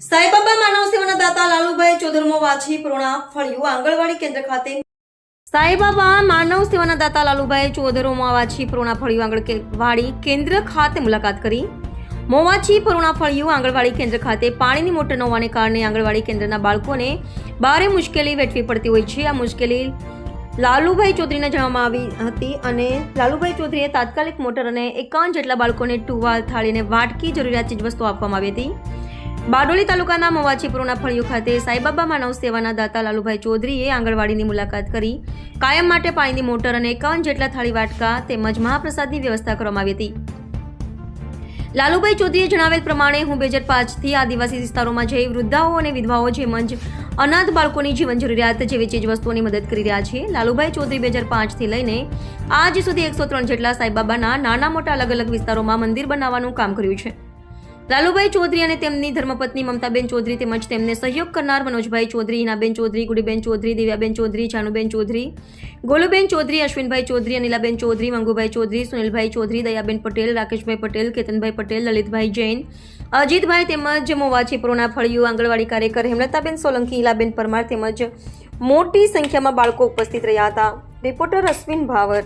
સાઈબાબા માનવ સેવાના દાતા લાલુભાઈ ચોધરમો વાછી પૂર્ણા ફળિયું આંગણવાડી કેન્દ્ર ખાતે. સાઈબાબા માનવ સેવાના દાતા લાલુભાઈ ચોધરોમાં વાછી પૂર્ણા ફળિયું આંગણવાડી કેન્દ્ર ખાતે મુલાકાત કરી. મોવાછી પરુણા ફળિયું આંગણવાડી કેન્દ્ર ખાતે પાણીની મોટર ન હોવાને કારણે આંગણવાડી કેન્દ્રના બાળકોને ભારે મુશ્કેલી વેઠવી પડતી હોય છે. આ મુશ્કેલી લાલુભાઈ ચૌધરીને જણાવવામાં આવી હતી અને લાલુભાઈ ચૌધરીએ તાત્કાલિક મોટર અને એકાવન જેટલા બાળકોને ટુવાલ થાળીને વાટકી જરૂરિયાત ચીજવસ્તુ આપવામાં આવી હતી. બારડોલી તાલુકાના મવાચીપુરના ફળિયું ખાતે સાઈબાબા માનવ સેવાના દાતા લાલુભાઈ ચૌધરીએ આંગણવાડીની મુલાકાત કરી. કાયમ માટે પાણીની મોટર અને એકાવન જેટલા થાળી વાટકા તેમજ મહાપ્રસાદની વ્યવસ્થા કરવામાં આવી હતી. લાલુભાઈ ચૌધરીએ જણાવેલ પ્રમાણે હું બે હજાર પાંચથી આદિવાસી વિસ્તારોમાં જઈ વૃદ્ધાઓ અને વિધવાઓ જેમજ અનાથ બાળકોની જીવન જરૂરિયાત જેવી ચીજ વસ્તુઓની મદદ કરી રહ્યા છે. લાલુભાઈ ચૌધરી બે હજાર પાંચથી લઈને આજ સુધી એકસો ત્રણ જેટલા સાઈબાબાના નાના મોટા અલગ અલગ વિસ્તારોમાં મંદિર બનાવવાનું કામ કર્યું છે. લાલુભાઈ ચૌધરી અને તેમની ધર્મપત્ની મમતાબેન ચૌધરી તેમજ તેમને સહયોગ કરનાર મનોજભાઈ ચૌધરી હિનાબેન ચૌધરી, ગુડીબેન ચૌધરી, દિવ્યાબેન ચૌધરી, જાનુબેન ચૌધરી, ગોલુબેન ચૌધરી, અશ્વિનભાઈ ચૌધરી, અનિલાબેન ચૌધરી, મંગુભાઈ ચૌધરી, સુનિલભાઈ ચૌધરી, દયાબેન પટેલ, રાકેશભાઈ પટેલ, કેતનભાઈ પટેલ, લલિતભાઈ જૈન, અજીતભાઈ તેમજ મોવાચી પુરોના ફળિયું, આંગણવાડી કાર્યકર હેમલતાબેન સોલંકી, ઈલાબેન પરમાર તેમજ મોટી સંખ્યામાં બાળકો ઉપસ્થિત રહ્યા હતા. Reporter Ashwin power.